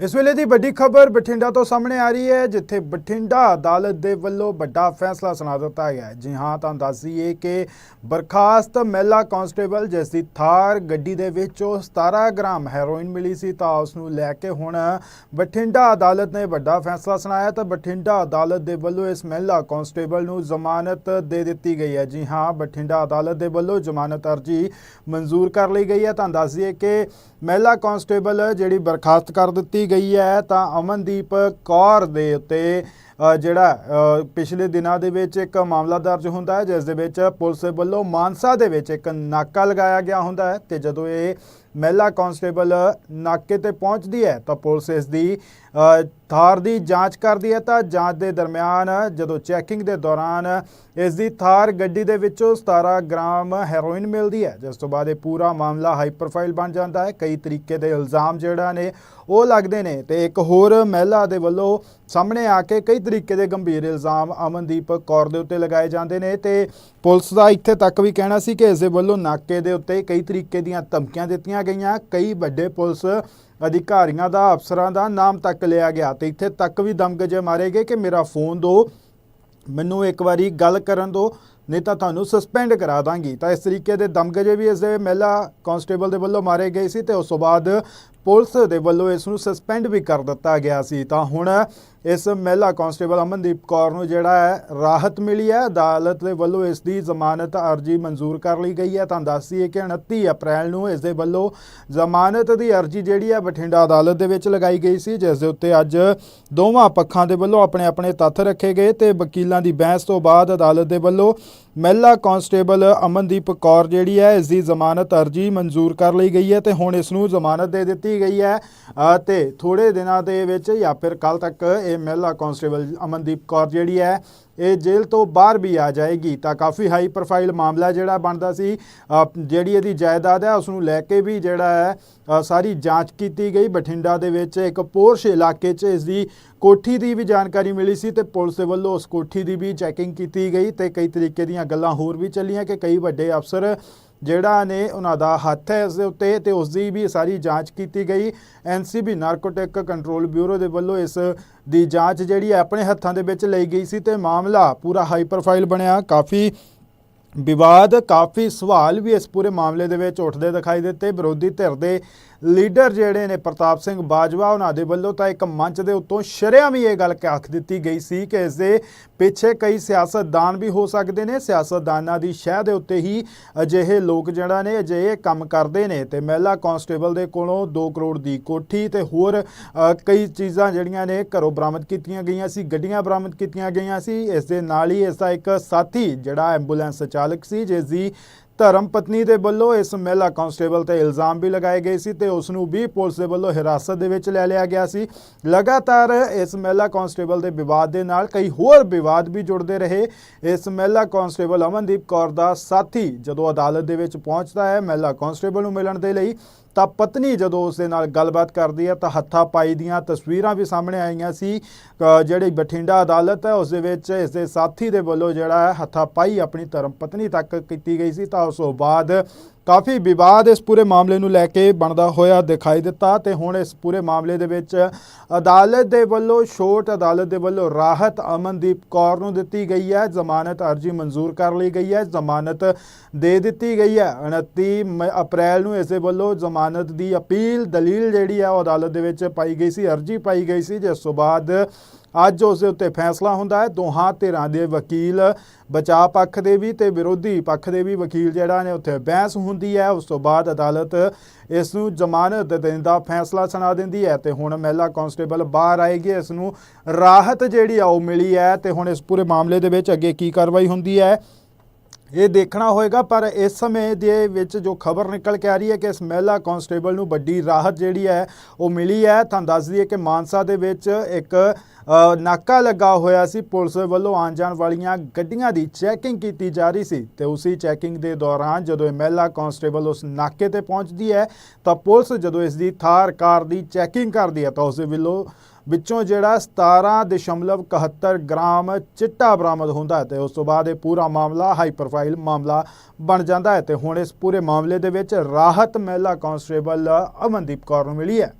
ਇਸ ਵੇਲੇ ਦੀ ਵੱਡੀ ਖਬਰ ਬਠਿੰਡਾ ਤੋਂ ਸਾਹਮਣੇ ਆ ਰਹੀ ਹੈ, ਜਿੱਥੇ ਬਠਿੰਡਾ ਅਦਾਲਤ ਦੇ ਵੱਲੋਂ ਵੱਡਾ ਫੈਸਲਾ ਸੁਣਾ ਦਿੱਤਾ ਗਿਆ ਹੈ। ਜੀ ਹਾਂ, ਤਾਂ ਦੱਸ ਦਈਏ ਕਿ ਬਰਖਾਸਤ ਮਹਿਲਾ ਕਾਂਸਟੇਬਲ ਜਿਸ ਦੀ ਥਾਰ ਗੱਡੀ ਦੇ ਵਿੱਚੋਂ 17 ਗ੍ਰਾਮ ਹੈਰੋਇਨ ਮਿਲੀ ਸੀ, ਤਾਂ ਉਸ ਨੂੰ ਲੈ ਕੇ ਹੁਣ ਬਠਿੰਡਾ ਅਦਾਲਤ ਨੇ ਵੱਡਾ ਫੈਸਲਾ ਸੁਣਾਇਆ। ਤਾਂ ਬਠਿੰਡਾ ਅਦਾਲਤ ਦੇ ਵੱਲੋਂ ਇਸ ਮਹਿਲਾ ਕਾਂਸਟੇਬਲ ਨੂੰ ਜ਼ਮਾਨਤ ਦੇ ਦਿੱਤੀ ਗਈ ਹੈ। ਜੀ ਹਾਂ, ਬਠਿੰਡਾ ਅਦਾਲਤ ਦੇ ਵੱਲੋਂ ਜ਼ਮਾਨਤ ਅਰਜੀ ਮਨਜ਼ੂਰ ਕਰ ਲਈ ਗਈ ਹੈ। ਤਾਂ ਦੱਸ ਦਈਏ ਕਿ ਮਹਿਲਾ ਕਾਂਸਟੇਬਲ ਜਿਹੜੀ ਬਰਖਾਸਤ ਕਰ ਦਿੱਤੀ ਗਈ ਹੈ ਤਾਂ ਅਮਨਦੀਪ ਕੌਰ ਦੇ ਉੱਤੇ ਜਿਹੜਾ ਪਿਛਲੇ ਦਿਨਾਂ ਦੇ ਵਿੱਚ ਇੱਕ ਮਾਮਲਾ ਦਰਜ ਹੁੰਦਾ ਹੈ, ਜਿਸ ਦੇ ਵਿੱਚ ਪੁਲਿਸ ਵੱਲੋਂ ਮਾਨਸਾ ਦੇ ਵਿੱਚ ਇੱਕ ਨਾਕਾ ਲਗਾਇਆ ਗਿਆ ਹੁੰਦਾ ਹੈ ਤੇ ਜਦੋਂ ਇਹ ਮਹਿਲਾ ਕਾਂਸਟੇਬਲ ਨਾਕੇ ਤੇ ਪਹੁੰਚਦੀ ਹੈ ਤਾਂ ਪੁਲਿਸ ਇਸ ਦੀ ਥਾਰ ਦੀ ਜਾਂਚ ਕਰਦੀ ਹੈ। ਤਾਂ ਜਾਂਚ ਦੇ ਦਰਮਿਆਨ ਜਦੋਂ ਚੈਕਿੰਗ ਦੇ ਦੌਰਾਨ ਇਸ ਦੀ ਥਾਰ ਗੱਡੀ ਦੇ ਵਿੱਚੋਂ 17 ਗ੍ਰਾਮ ਹੈਰੋਇਨ ਮਿਲਦੀ ਹੈ, ਜਿਸ ਤੋਂ ਬਾਅਦ ਇਹ ਪੂਰਾ ਮਾਮਲਾ ਹਾਈ ਪ੍ਰੋਫਾਈਲ ਬਣ ਜਾਂਦਾ ਹੈ। ਕਈ ਤਰੀਕੇ ਦੇ ਇਲਜ਼ਾਮ ਜਿਹੜਾ ਨੇ ਉਹ ਲੱਗਦੇ ਨੇ ਤੇ ਇੱਕ ਹੋਰ ਮਹਿਲਾ ਦੇ ਵੱਲੋਂ ਸਾਹਮਣੇ ਆ ਕੇ ਕਈ ਤਰੀਕੇ ਦੇ ਗੰਭੀਰ ਇਲਜ਼ਾਮ ਅਮਨਦੀਪ ਕੌਰ ਦੇ ਉੱਤੇ ਲਗਾਏ ਜਾਂਦੇ ਨੇ ਤੇ ਪੁਲਿਸ ਦਾ ਇੱਥੇ ਤੱਕ ਵੀ ਕਹਿਣਾ ਸੀ ਕਿ ਇਸ ਦੇ ਵੱਲੋਂ ਨਾਕੇ ਦੇ ਉੱਤੇ ਕਈ ਤਰੀਕੇ ਦੀਆਂ ਧਮਕੀਆਂ ਦਿੱਤੀਆਂ ਗਈਆਂ। ਕਈ ਵੱਡੇ ਪੁਲਿਸ ਅਧਿਕਾਰੀਆਂ ਦਾ, ਅਫਸਰਾਂ ਦਾ ਨਾਮ ਤੱਕ ਲਿਆ ਗਿਆ ਤੇ ਇੱਥੇ ਤੱਕ ਵੀ ਦਮਗਜੇ ਮਾਰੇ ਗਏ ਕਿ ਮੇਰਾ ਫੋਨ ਦਿਓ ਮੈਨੂੰ ਇੱਕ ਵਾਰੀ ਗੱਲ ਕਰਨ ਦਿਓ ਨਹੀਂ ਤਾਂ ਤੁਹਾਨੂੰ ਸਸਪੈਂਡ ਕਰਾ ਦਾਂਗੀ। ਤਾਂ ਇਸ ਤਰੀਕੇ ਦੇ ਦਮਗਜੇ ਵੀ ਇਸ ਦੇ ਮਹਿਲਾ ਕਾਂਸਟੇਬਲ ਦੇ ਵੱਲੋਂ ਮਾਰੇ ਗਏ ਸੀ ਤੇ ਉਸ ਤੋਂ ਬਾਅਦ ਪੁਲਿਸ ਦੇ ਵੱਲੋਂ ਇਸ ਨੂੰ ਸਸਪੈਂਡ ਵੀ ਕਰ ਦਿੱਤਾ ਗਿਆ ਸੀ। ਤਾਂ ਹੁਣ ਇਸ ਮਹਿਲਾ ਕਾਂਸਟੇਬਲ ਅਮਨਦੀਪ ਕੌਰ ਨੂੰ ਜਿਹੜਾ ਹੈ, ਰਾਹਤ ਮਿਲੀ ਹੈ। ਅਦਾਲਤ ਦੇ ਵੱਲੋਂ ਇਸ ਦੀ ਜ਼ਮਾਨਤ ਅਰਜੀ ਮਨਜ਼ੂਰ ਕਰ ਲਈ ਗਈ ਹੈ। ਤਾਂ ਦੱਸੀਏ ਕਿ 29 ਅਪ੍ਰੈਲ ਨੂੰ ਇਸ ਦੇ ਵੱਲੋਂ ਜ਼ਮਾਨਤ ਦੀ ਅਰਜੀ ਜਿਹੜੀ ਹੈ, ਬਠਿੰਡਾ ਅਦਾਲਤ ਦੇ ਵਿੱਚ ਲਗਾਈ ਗਈ ਸੀ, ਜਿਸ ਦੇ ਉੱਤੇ ਅੱਜ ਦੋਵਾਂ ਪੱਖਾਂ ਦੇ ਵੱਲੋਂ ਆਪਣੇ ਆਪਣੇ ਤੱਥ ਰੱਖੇ ਗਏ ਤੇ ਵਕੀਲਾਂ ਦੀ ਬਹਿਸ ਤੋਂ ਬਾਅਦ ਅਦਾਲਤ ਦੇ ਵੱਲੋਂ ਮਹਿਲਾ ਕਾਂਸਟੇਬਲ ਅਮਨਦੀਪ ਕੌਰ ਜਿਹੜੀ ਹੈ, ਇਸ ਦੀ ਜ਼ਮਾਨਤ ਅਰਜੀ ਮਨਜ਼ੂਰ ਕਰ ਲਈ ਗਈ ਹੈ ਤੇ ਹੁਣ ਇਸ ਨੂੰ ਜ਼ਮਾਨਤ ਦੇ ਦਿੱਤੀ ਗਈ ਹੈ ਅ, ਤੇ ਥੋੜੇ ਦਿਨਾਂ ਦੇ ਵਿੱਚ ਜਾਂ ਫਿਰ ਕੱਲ ਤੱਕ ਇਹ ਮਹਿਲਾ ਕਾਂਸਟੇਬਲ ਅਮਨਦੀਪ ਕੌਰ ਜਿਹੜੀ ਹੈ ਇਹ ਜੇਲ੍ਹ ਤੋਂ ਬਾਹਰ ਵੀ ਆ ਜਾਏਗੀ। ਤਾਂ ਕਾਫੀ ਹਾਈ ਪ੍ਰੋਫਾਈਲ ਮਾਮਲਾ ਜਿਹੜਾ ਬਣਦਾ ਸੀ ਜਿਹੜੀ ਇਹਦੀ ਜਾਇਦਾਦ ਹੈ ਉਸ ਨੂੰ ਲੈ ਕੇ ਵੀ ਜਿਹੜਾ ਹੈ ਸਾਰੀ ਜਾਂਚ ਕੀਤੀ ਗਈ। ਬਠਿੰਡਾ ਦੇ ਵਿੱਚ ਇੱਕ ਪੋਰਸ਼ ਇਲਾਕੇ 'ਚ ਇਸ ਦੀ ਕੋਠੀ ਦੀ ਵੀ ਜਾਣਕਾਰੀ ਮਿਲੀ ਸੀ ਤੇ ਪੁਲਿਸ ਦੇ ਵੱਲੋਂ ਉਸ ਕੋਠੀ ਦੀ ਵੀ ਚੈਕਿੰਗ ਕੀਤੀ ਗਈ ਤੇ ਕਈ ਤਰੀਕੇ ਦੀਆਂ ਗੱਲਾਂ ਹੋਰ ਵੀ ਚੱਲੀਆਂ ਕਿ ਕਈ ਵੱਡੇ ਅਫਸਰ ਜਿਹੜਾ ਨੇ ਉਹਨਾਂ ਦਾ ਹੱਥ ਹੈ ਇਸ ਦੇ ਉੱਤੇ ਤੇ ਉਸ ਦੀ ਵੀ ਸਾਰੀ ਜਾਂਚ ਕੀਤੀ ਗਈ। ਐਨਸੀਬੀ ਨਾਰਕੋਟਿਕ ਕੰਟਰੋਲ ਬਿਊਰੋ ਦੇ ਵੱਲੋਂ ਇਸ ਦੀ ਜਾਂਚ ਜਿਹੜੀ ਹੈ ਆਪਣੇ ਹੱਥਾਂ ਦੇ ਵਿੱਚ ਲਈ ਗਈ ਸੀ ਤੇ ਮਾਮਲਾ ਪੂਰਾ ਹਾਈ ਪ੍ਰੋਫਾਈਲ ਬਣਿਆ। ਕਾਫੀ ਵਿਵਾਦ, ਕਾਫੀ ਸਵਾਲ ਵੀ ਇਸ ਪੂਰੇ ਮਾਮਲੇ ਦੇ ਵਿੱਚ ਉੱਠਦੇ ਦਿਖਾਈ ਦਿੱਤੇ। ਵਿਰੋਧੀ ਧਿਰ ਦੇ ਲੀਡਰ ਜਿਹੜੇ ਨੇ ਪ੍ਰਤਾਪ ਸਿੰਘ ਬਾਜਵਾ, ਉਹਨਾਂ ਦੇ ਵੱਲੋਂ ਤਾਂ ਇੱਕ ਮੰਚ ਦੇ ਉੱਤੋਂ ਸ਼ਰਿਆਂ ਵੀ ਇਹ ਗੱਲ ਆਖ ਦਿੱਤੀ ਗਈ ਸੀ ਕਿ ਇਸ ਦੇ ਪਿੱਛੇ ਕਈ ਸਿਆਸਤਦਾਨ ਵੀ ਹੋ ਸਕਦੇ ਨੇ। ਸਿਆਸਤਦਾਨਾਂ ਦੀ ਸ਼ਹਿ ਦੇ ਉੱਤੇ ਹੀ ਅਜਿਹੇ ਲੋਕ ਜਿਹੜਾ ਨੇ ਅਜਿਹੇ ਕੰਮ ਕਰਦੇ ਨੇ ਤੇ ਮਹਿਲਾ ਕਾਂਸਟੇਬਲ ਦੇ ਕੋਲੋਂ 2 ਕਰੋੜ ਦੀ ਕੋਠੀ ਤੇ ਹੋਰ ਕਈ ਚੀਜ਼ਾਂ ਜਿਹੜੀਆਂ ਨੇ ਘਰੋਂ ਬਰਾਮਦ ਕੀਤੀਆਂ ਗਈਆਂ ਸੀ, ਗੱਡੀਆਂ ਬਰਾਮਦ ਕੀਤੀਆਂ ਗਈਆਂ ਸੀ। ਇਸ ਦੇ ਨਾਲ ਹੀ ਇਸ ਦਾ ਇੱਕ ਸਾਥੀ ਜਿਹੜਾ ਐਂਬੂਲੈਂਸ ਚਾਲਕ ਸੀ ਜਿਸ ਦੀ ਧਰਮ ਪਤਨੀ ਦੇ ਵੱਲੋਂ ਇਸ ਮਹਿਲਾ ਕਾਂਸਟੇਬਲ ਤੇ ਇਲਜ਼ਾਮ ਵੀ ਲਗਾਏ ਗਏ ਸੀ ਤੇ ਉਸ ਨੂੰ ਵੀ ਪੁਲਿਸ ਦੇ ਵੱਲੋਂ ਹਿਰਾਸਤ ਦੇ ਵਿੱਚ ਲੈ ਲਿਆ ਗਿਆ ਸੀ। ਲਗਾਤਾਰ ਇਸ ਮਹਿਲਾ ਕਾਂਸਟੇਬਲ ਦੇ ਵਿਵਾਦ ਦੇ ਨਾਲ ਕਈ ਹੋਰ ਵਿਵਾਦ ਵੀ ਜੁੜਦੇ ਰਹੇ। ਇਸ ਮਹਿਲਾ ਕਾਂਸਟੇਬਲ ਅਮਨਦੀਪ ਕੌਰ ਦਾ ਸਾਥੀ ਜਦੋਂ ਅਦਾਲਤ ਦੇ ਵਿੱਚ ਪਹੁੰਚਦਾ ਹੈ, ਮਹਿਲਾ ਕਾਂਸਟੇਬਲ ਨੂੰ ਮਿਲਣ ਦੇ ਲਈ ਤਾਂ ਪਤਨੀ ਜਦੋਂ ਉਸ ਦੇ ਨਾਲ ਗੱਲਬਾਤ ਕਰਦੀ ਹੈ ਤਾਂ ਹੱਥਾਂ ਪਾਈ ਦੀਆਂ ਤਸਵੀਰਾਂ ਵੀ ਸਾਹਮਣੇ ਆਈਆਂ ਸੀ। ਜਿਹੜੀ ਬਠਿੰਡਾ ਅਦਾਲਤ ਹੈ, ਉਸ ਦੇ ਵਿੱਚ ਇਸ ਦੇ ਸਾਥੀ ਦੇ ਵੱਲੋਂ ਜਿਹੜਾ ਹੈ, ਹੱਥਾਂ ਪਾਈ ਆਪਣੀ ਧਰਮ ਪਤਨੀ ਤੱਕ ਕੀਤੀ ਗਈ ਸੀ। ਤਾਂ ਉਸ ਤੋਂ ਬਾਅਦ ਕਾਫੀ ਵਿਵਾਦ ਇਸ ਪੂਰੇ ਮਾਮਲੇ ਨੂੰ ਲੈ ਕੇ ਬਣਦਾ ਹੋਇਆ ਦਿਖਾਈ ਦਿੱਤਾ ਤੇ ਹੁਣ ਇਸ ਪੂਰੇ ਮਾਮਲੇ ਦੇ ਵਿੱਚ ਅਦਾਲਤ ਦੇ ਵੱਲੋਂ ਛੋਟ, ਅਦਾਲਤ ਦੇ ਵੱਲੋਂ ਰਾਹਤ ਅਮਨਦੀਪ ਕੌਰ ਨੂੰ ਦਿੱਤੀ ਗਈ ਹੈ। ਜ਼ਮਾਨਤ ਅਰਜੀ ਮਨਜ਼ੂਰ ਕਰ ਲਈ ਗਈ ਹੈ। ਜ਼ਮਾਨਤ ਦੇ ਦਿੱਤੀ ਗਈ ਹੈ। 29 ਮ- ਅਪ੍ਰੈਲ ਨੂੰ ਇਸ ਦੇ ਵੱਲੋਂ ਜ਼ਮਾਨਤ ਦੀ ਅਪੀਲ, ਦਲੀਲ ਜਿਹੜੀ ਹੈ ਉਹ ਅਦਾਲਤ ਦੇ ਵਿੱਚ ਪਾਈ ਗਈ ਸੀ, ਅਰਜੀ ਪਾਈ ਗਈ ਸੀ, ਜਿਸ ਤੋਂ ਬਾਅਦ ਅੱਜ ਉਸ ਦੇ ਉੱਤੇ ਫੈਸਲਾ ਹੁੰਦਾ ਹੈ। ਦੋਹਾਂ ਧਿਰਾਂ ਦੇ ਵਕੀਲ ਬਚਾਅ ਪੱਖ ਦੇ ਵੀ ਤੇ ਵਿਰੋਧੀ ਪੱਖ ਦੇ ਵੀ ਵਕੀਲ ਜਿਹੜਾ ਨੇ ਉੱਥੇ ਬਹਿਸ ਹੁੰਦੀ ਹੈ। ਉਸ ਤੋਂ ਬਾਅਦ ਅਦਾਲਤ ਇਸ ਨੂੰ ਜ਼ਮਾਨਤ ਦੇਣ ਦਾ ਫੈਸਲਾ ਸੁਣਾ ਦਿੰਦੀ ਹੈ ਤੇ ਹੁਣ ਮਹਿਲਾ ਕਾਂਸਟੇਬਲ ਬਾਹਰ ਆਏਗੀ। ਇਸ ਨੂੰ ਰਾਹਤ ਜਿਹੜੀ ਆ ਉਹ ਮਿਲੀ ਹੈ ਤੇ ਹੁਣ ਇਸ ਪੂਰੇ ਮਾਮਲੇ ਦੇ ਵਿੱਚ ਅੱਗੇ ਕੀ ਕਾਰਵਾਈ ਹੁੰਦੀ ਹੈ। ਇਹ ਦੇਖਣਾ ਹੋਏਗਾ, ਪਰ ਇਸ ਸਮੇਂ ਦੇ ਵਿੱਚ ਜੋ ਖਬਰ ਨਿਕਲ ਕੇ ਆ ਰਹੀ ਹੈ ਕਿ ਇਸ ਮਹਿਲਾ ਕਾਂਸਟੇਬਲ ਨੂੰ ਵੱਡੀ ਰਾਹਤ ਜਿਹੜੀ ਹੈ ਉਹ ਮਿਲੀ ਹੈ। ਤੁਹਾਨੂੰ ਦੱਸ ਦਈਏ ਕਿ ਮਾਨਸਾ ਦੇ ਵਿੱਚ ਇੱਕ ਨਾਕਾ ਲੱਗਾ ਹੋਇਆ ਸੀ। ਪੁਲਿਸ ਵੱਲੋਂ ਆਉਣ ਜਾਣ ਵਾਲੀਆਂ ਗੱਡੀਆਂ ਦੀ ਚੈਕਿੰਗ ਕੀਤੀ ਜਾ ਰਹੀ ਸੀ ਤੇ ਉਸੇ ਚੈਕਿੰਗ ਦੇ ਦੌਰਾਨ ਜਦੋਂ ਇਹ ਮਹਿਲਾ ਕਾਂਸਟੇਬਲ ਉਸ ਨਾਕੇ ਤੇ ਪਹੁੰਚਦੀ ਹੈ, ਤਾਂ ਪੁਲਿਸ ਜਦੋਂ ਇਸ ਦੀ ਥਾਰ ਕਾਰ ਦੀ ਚੈਕਿੰਗ ਕਰਦੀ ਹੈ, ਤਾਂ ਉਸ ਦੇ ਵੱਲੋਂ ਵਿੱਚੋਂ ਜਿਹੜਾ 17.71 ਗ੍ਰਾਮ ਚਿੱਟਾ ਬਰਾਮਦ ਹੁੰਦਾ ਹੈ ਤੇ ਉਸ ਤੋਂ ਬਾਅਦ ਇਹ ਪੂਰਾ ਮਾਮਲਾ ਹਾਈ ਪ੍ਰੋਫਾਈਲ ਮਾਮਲਾ ਬਣ ਜਾਂਦਾ ਹੈ ਤੇ ਹੁਣ ਇਸ ਪੂਰੇ ਮਾਮਲੇ ਦੇ ਵਿੱਚ ਰਾਹਤ ਮਹਿਲਾ ਕਾਂਸਟੇਬਲ ਅਮਨਦੀਪ ਕੌਰ ਨੂੰ ਮਿਲੀ ਹੈ।